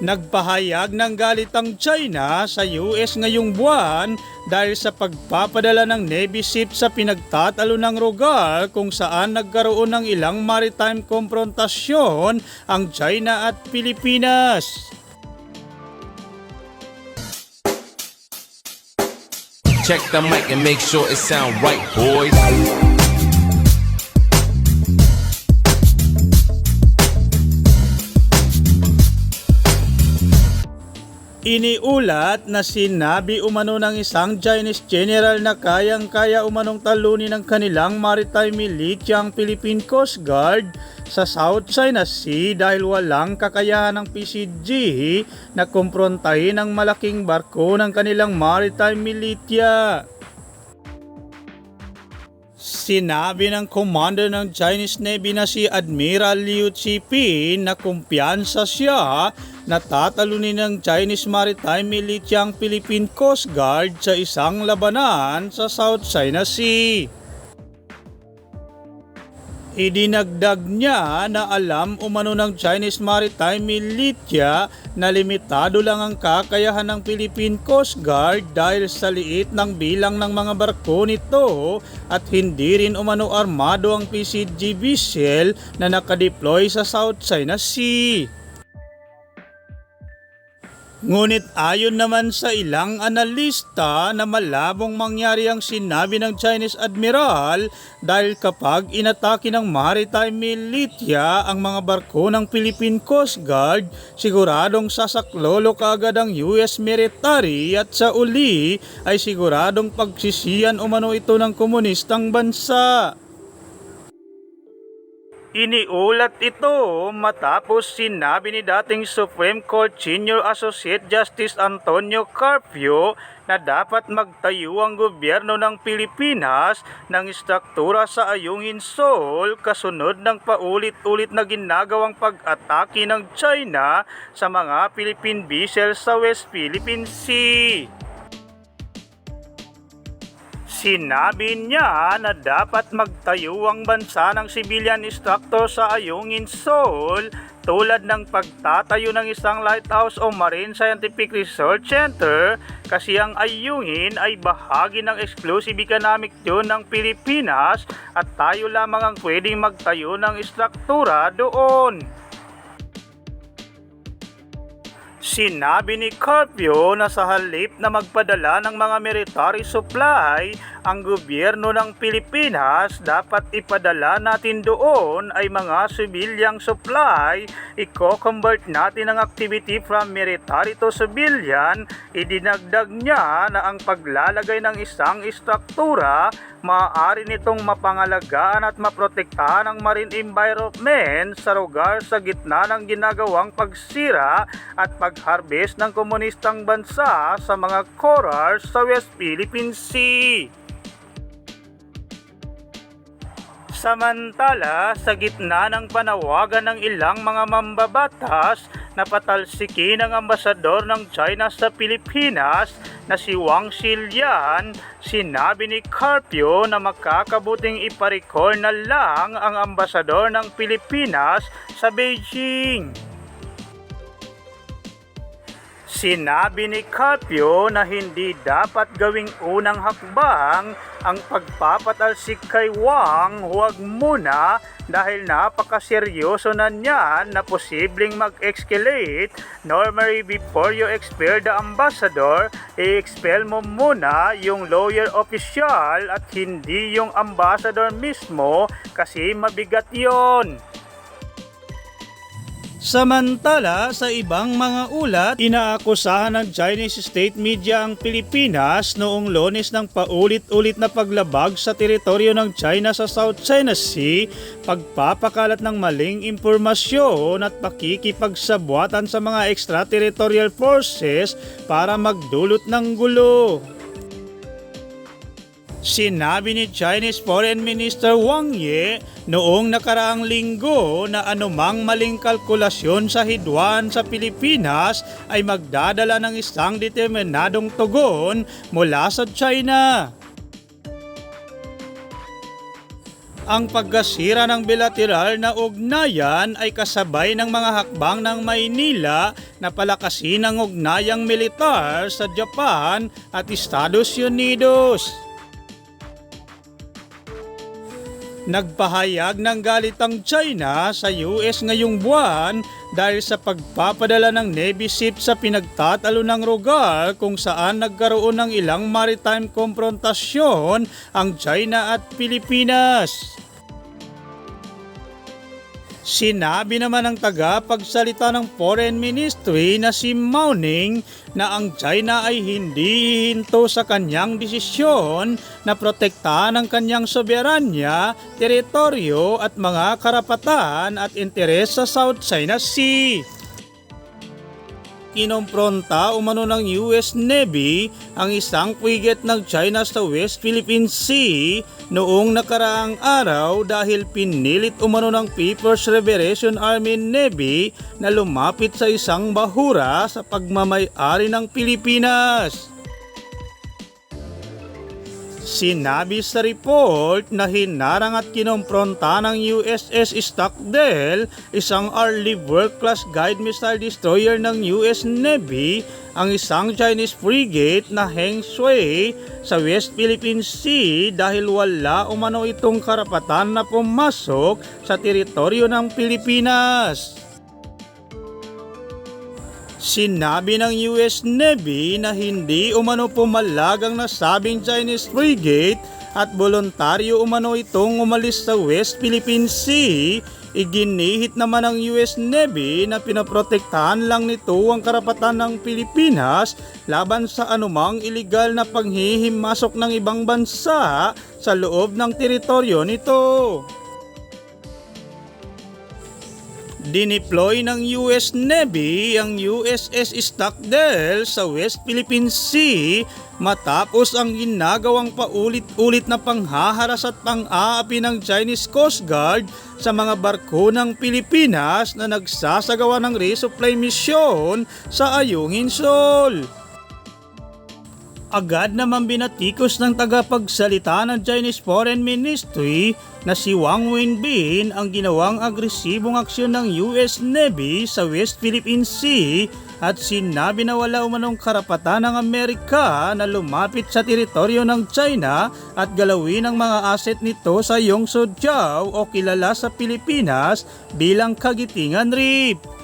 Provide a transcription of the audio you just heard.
Nagpahayag ng galit ang China sa US ngayong buwan dahil sa pagpapadala ng Navy ship sa pinagtatalo ng lugar kung saan nagkaroon ng ilang maritime konfrontasyon ang China at Pilipinas. Check the mic and make sure it sound right, boys. Iniulat na sinabi umano ng isang Chinese general na kayang-kaya umanong talunin ng kanilang maritime militia ang Philippine Coast Guard sa South China Sea dahil walang kakayahan ng PCG na kumprontahin ang malaking barko ng kanilang maritime militia. Sinabi ng commander ng Chinese Navy na si Admiral Liu Chipin na kumpiyansa siya na tatalunin ng Chinese Maritime Militia ang Philippine Coast Guard sa isang labanan sa South China Sea. Idinagdag niya na alam umano ng Chinese Maritime Militia na limitado lang ang kakayahan ng Philippine Coast Guard dahil sa liit ng bilang ng mga barko nito at hindi rin umano armado ang PCG vessel na nakadeploy sa South China Sea. Ngunit ayon naman sa ilang analista na malabong mangyari ang sinabi ng Chinese Admiral dahil kapag inatake ng maritime militia ang mga barko ng Philippine Coast Guard, siguradong sasaklolo kaagad ang US military at sa uli ay siguradong pagsisiyan umano ito ng komunistang bansa. Iniulat ito matapos sinabi ni dating Supreme Court Senior Associate Justice Antonio Carpio na dapat magtayo ang gobyerno ng Pilipinas ng istruktura sa Ayungin Seoul kasunod ng paulit-ulit na ginagawang pag-atake ng China sa mga Philippine vessels sa West Philippine Sea. Sinabi niya na dapat magtayo ang bansa ng civilian structure sa Ayungin Seoul tulad ng pagtatayo ng isang lighthouse o marine scientific research center kasi ang Ayungin ay bahagi ng exclusive economic zone ng Pilipinas at tayo lamang ang pwedeng magtayo ng struktura doon. Sinabi ni Carpio na sa halip na magpadala ng mga military supply, ang gobyerno ng Pilipinas dapat ipadala natin doon ay mga sibilyang supply, i-convert natin ang activity from military to civilian, idinagdag niya na ang paglalagay ng isang istruktura maaari nitong mapangalagaan at maprotektahan ang marine environment sa lugar sa gitna ng ginagawang pagsira at pag-harvest ng komunistang bansa sa mga corals sa West Philippine Sea. Samantala, sa gitna ng panawagan ng ilang mga mambabatas na patalsikin ang ambasador ng China sa Pilipinas na si Wang Xilian, sinabi ni Carpio na makakabuting iparecall na lang ang ambasador ng Pilipinas sa Beijing. Sinabi ni Carpio na hindi dapat gawing unang hakbang ang pagpapatalsik kay Wang huwag muna dahil napakaseryoso na niyan na posibleng mag-escalate. Normally before you expel the ambassador, i-expel mo muna yung lawyer official at hindi yung ambassador mismo kasi mabigat yon. Samantala, sa ibang mga ulat, inaakusahan ng Chinese state media ang Pilipinas noong lones ng paulit-ulit na paglabag sa teritoryo ng China sa South China Sea, pagpapakalat ng maling impormasyon at pakikipagsabuatan sa mga extraterritorial forces para magdulot ng gulo. Sinabi ni Chinese Foreign Minister Wang Yi noong nakaraang linggo na anumang maling kalkulasyon sa hidwan sa Pilipinas ay magdadala ng isang determinadong tugon mula sa China. Ang pagkasira ng bilateral na ugnayan ay kasabay ng mga hakbang ng Maynila na palakasin ang ugnayang militar sa Japan at Estados Unidos. Nagpahayag ng galit ang China sa US ngayong buwan dahil sa pagpapadala ng Navy ship sa pinagtatalo ng lugar kung saan nagkaroon ng ilang maritime konfrontasyon ang China at Pilipinas. Sinabi naman ng tagapagsalita ng Foreign Ministry na si Mao Ning na ang China ay hindi hihinto sa kanyang desisyon na protektahan ang kanyang soberanya, teritoryo at mga karapatan at interes sa South China Sea kinompronta umano ng US Navy ang isang frigate ng China sa West Philippine Sea noong nakaraang araw dahil pinilit umano ng People's Liberation Army Navy na lumapit sa isang bahura sa pagmamay-ari ng Pilipinas. Sinabi sa report na hinarang at kinompronta ng USS Stockdale, isang early world-class guide missile destroyer ng US Navy, ang isang Chinese frigate na Heng Shui sa West Philippine Sea dahil wala umano itong karapatan na pumasok sa teritoryo ng Pilipinas. Sinabi ng US Navy na hindi umano pumalag ang nasabing Chinese frigate at voluntaryo umano itong umalis sa West Philippine Sea. Iginihit naman ng US Navy na pinaprotektahan lang nito ang karapatan ng Pilipinas laban sa anumang iligal na panghihimasok ng ibang bansa sa loob ng teritoryo nito. Dineploy ng US Navy ang USS Stockdale sa West Philippine Sea matapos ang ginagawang paulit-ulit na panghaharas at pang-aapi ng Chinese Coast Guard sa mga barko ng Pilipinas na nagsasagawa ng resupply mission sa Ayungin Shoal. Agad naman binatikos ng tagapagsalita ng Chinese Foreign Ministry na si Wang Wenbin ang ginawang agresibong aksyon ng US Navy sa West Philippine Sea at sinabi na wala umanong karapatan ng Amerika na lumapit sa teritoryo ng China at galawin ang mga asset nito sa Yongso Jiao o kilala sa Pilipinas bilang Kagitingan Reef.